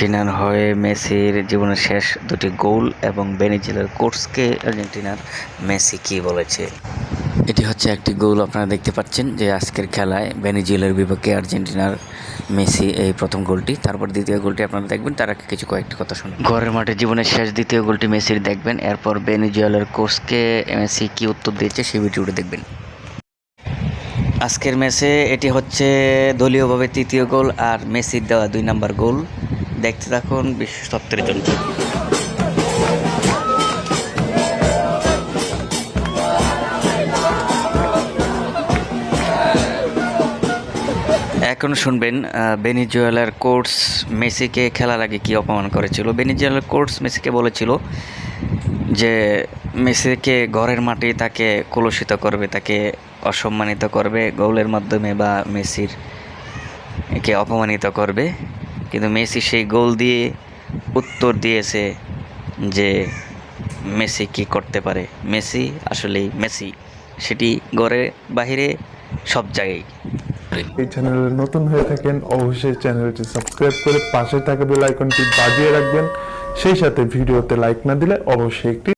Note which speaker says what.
Speaker 1: আর্জেন্টিনার হয়ে মেসির জীবনের শেষ দুটি গোল এবং বেনিজিলের কোর্সকে আর্জেন্টিনার মেসি কি বলেছে? এটি হচ্ছে একটি গোল আপনারা দেখতে পাচ্ছেন যে আজকের খেলায় বেনিজিলের বিপক্ষে আর্জেন্টিনার মেসি এই প্রথম গোলটি, তারপর দ্বিতীয় গোলটি আপনারা দেখবেন, তার আগে কিছু কয়েকটি কথা শুনুন। ঘরের মাঠে জীবনের শেষ দ্বিতীয় গোলটি মেসির দেখবেন, এরপর বেনিজুয়েলের কোর্সকে মেসি কি উত্তর দিয়েছে সেই ভিডিওটি দেখবেন। আজকের ম্যাচে এটি হচ্ছে দলীয়ভাবে তৃতীয় গোল আর মেসির দেওয়া দুই নাম্বার গোল। দেখতে থাকুন বিশ্ব সপ্তাহের জন্য। এখন শুনবেন বেনিজুয়েলার কোর্স মেসিকে খেলার আগে কি অপমান করেছিল? বেনিজুয়েলার কোর্স মেসিকে বলেছিল যে মেসিকে ঘরের মাটি তাকে কলুষিত করবে, তাকে অসম্মানিত করবে, গোলের মাধ্যমে বা মেসির একে অপমানিত করবে। কিন্তু মেসি সেই গোল দিয়ে উত্তর দিয়েছে যে মেসি কি করতে পারে। মেসি আসলেই মেসি। সেটি ঘরে বাহিরে সব জায়গায়।
Speaker 2: এই চ্যানেলে নতুন হয়ে থাকেন, অবশ্যই চ্যানেলটি সাবস্ক্রাইব করে পাশে থাকা বেল আইকনটি বাজিয়ে রাখবেন। সেই সাথে ভিডিওতে লাইক না দিলে অবশ্যই একটি